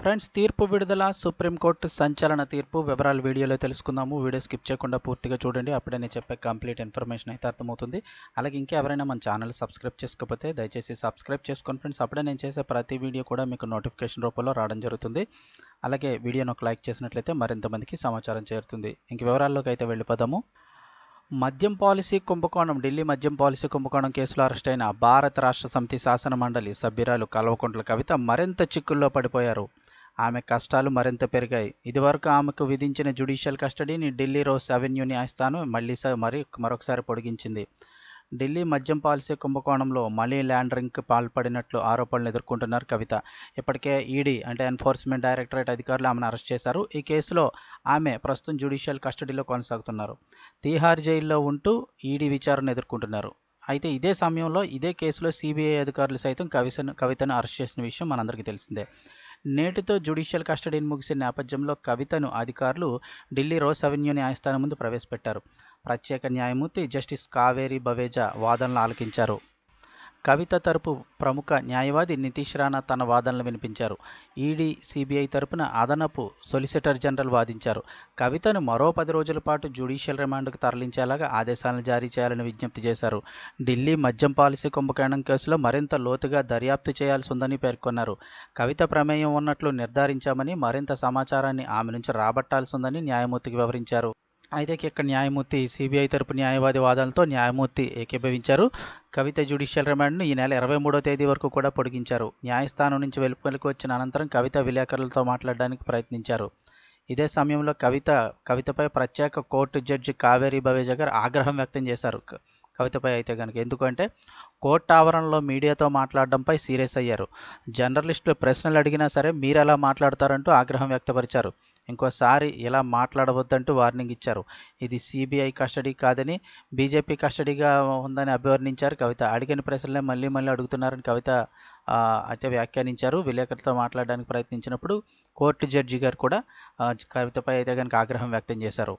Friends తీర్పు విడుదల supreme court సంచలన తీర్పు వివరాలు వీడియోలో తెలుసుకుందాము. వీడియో స్కిప్ చేయకుండా పూర్తిగా చూడండి. అప్పుడే నేను చెప్పే కంప్లీట్ ఇన్ఫర్మేషన్ అయితే అర్థమవుతుంది. అలాగే ఇంకా ఎవరైనా మన ఛానల్ సబ్స్క్రైబ్ చేసుకోకపోతే దయచేసి సబ్స్క్రైబ్ చేసుకోండి ఫ్రెండ్స్. అప్పుడే నేను చేసే ప్రతి వీడియో కూడా మీకు నోటిఫికేషన్ రూపంలో రావడం జరుగుతుంది. అలాగే వీడియోను ఒక లైక్ చేసినట్లయితే మరింత మందికి సమాచారం చేరుతుంది. ఇంక వివరాల్లోకి అయితే వెళ్ళిపోదాము. మద్యం పాలసీ కుంభకోణం ఢిల్లీ మద్యం పాలసీ కుంభకోణం కేసులో అరెస్ట్ అయిన భారత రాష్ట్ర సమితి శాసన మండలి సభ్యురాలు కల్వకుంట్ల కవిత మరింత చిక్కుల్లో పడిపోయారు. ఆమె కష్టాలు మరింత పెరిగాయి. ఇదివరకు ఆమెకు విధించిన జ్యుడిషియల్ కస్టడీని ఢిల్లీ రోస్ అవెన్యూ న్యాయస్థానం మళ్ళీ మరి మరొకసారి పొడిగించింది. ఢిల్లీ మద్యం పాలసీ కుంభకోణంలో మనీ ల్యాండరింగ్కి పాల్పడినట్లు ఆరోపణలు ఎదుర్కొంటున్నారు కవిత. ఇప్పటికే ఈడీ అంటే ఎన్ఫోర్స్మెంట్ డైరెక్టరేట్ అధికారులు ఆమెను అరెస్ట్ చేశారు. ఈ కేసులో ఆమె ప్రస్తుతం జ్యుడిషియల్ కస్టడీలో కొనసాగుతున్నారు. తీహార్ జైల్లో ఉంటూ ఈడీ విచారణ ఎదుర్కొంటున్నారు. అయితే ఇదే సమయంలో ఇదే కేసులో సిబిఐ అధికారులు సైతం కవిసను కవితను అరెస్ట్ చేసిన విషయం మనందరికీ తెలిసిందే. నేటితో జ్యుడిషియల్ కస్టడీని ముగిసిన నేపథ్యంలో కవితను అధికారులు ఢిల్లీ రోస్ అవెన్యూ న్యాయస్థానం ముందు ప్రవేశపెట్టారు. ప్రత్యేక న్యాయమూర్తి జస్టిస్ కావేరి బవేజా వాదనలు ఆలకించారు. కవిత తరపు ప్రముఖ న్యాయవాది నితీష్ రాణా తన వాదనలు వినిపించారు. ఈడీ సిబిఐ తరపున అదనపు సొలిసిటర్ జనరల్ వాదించారు. కవితను మరో పది రోజుల పాటు జ్యుడిషియల్ రిమాండ్కు తరలించేలాగా ఆదేశాలను జారీ చేయాలని విజ్ఞప్తి చేశారు. ఢిల్లీ మద్యం పాలసీ కుంభకోణం కేసులో మరింత లోతుగా దర్యాప్తు చేయాల్సి ఉందని పేర్కొన్నారు. కవిత ప్రమేయం ఉన్నట్లు నిర్ధారించామని మరింత సమాచారాన్ని ఆమె నుంచి రాబట్టాల్సి ఉందని న్యాయమూర్తికి వివరించారు. అయితే ఇక్కడ న్యాయమూర్తి సిబిఐ తరపు న్యాయవాది వాదనలతో న్యాయమూర్తి ఏకీభవించారు. కవిత జ్యుడిషియల్ రిమాండ్ను ఈ నెల ఇరవై మూడో తేదీ వరకు కూడా పొడిగించారు. న్యాయస్థానం నుంచి వెలుపలికి వచ్చిన అనంతరం కవిత విలేకరులతో మాట్లాడడానికి ప్రయత్నించారు. ఇదే సమయంలో కవిత కవితపై ప్రత్యేక కోర్టు జడ్జి కావేరీ బవేజా గారు ఆగ్రహం వ్యక్తం చేశారు. కవితపై అయితే కనుక ఎందుకంటే కోర్టు ఆవరణలో మీడియాతో మాట్లాడడంపై సీరియస్ అయ్యారు. జర్నలిస్టులు ప్రశ్నలు అడిగినా సరే మీరు ఎలా మాట్లాడతారంటూ ఆగ్రహం వ్యక్తపరిచారు. ఇంకోసారి ఇలా మాట్లాడవద్దంటూ వార్నింగ్ ఇచ్చారు. ఇది సిబిఐ కస్టడీ కాదని బీజేపీ కస్టడీగా ఉందని అభివర్ణించారు కవిత. అడిగిన ప్రశ్నలే మళ్ళీ మళ్ళీ అడుగుతున్నారని కవిత అయితే వ్యాఖ్యానించారు. విలేకరులతో మాట్లాడడానికి ప్రయత్నించినప్పుడు కోర్టు జడ్జి గారు కూడా కవితపై అయితే కనుక ఆగ్రహం వ్యక్తం చేశారు.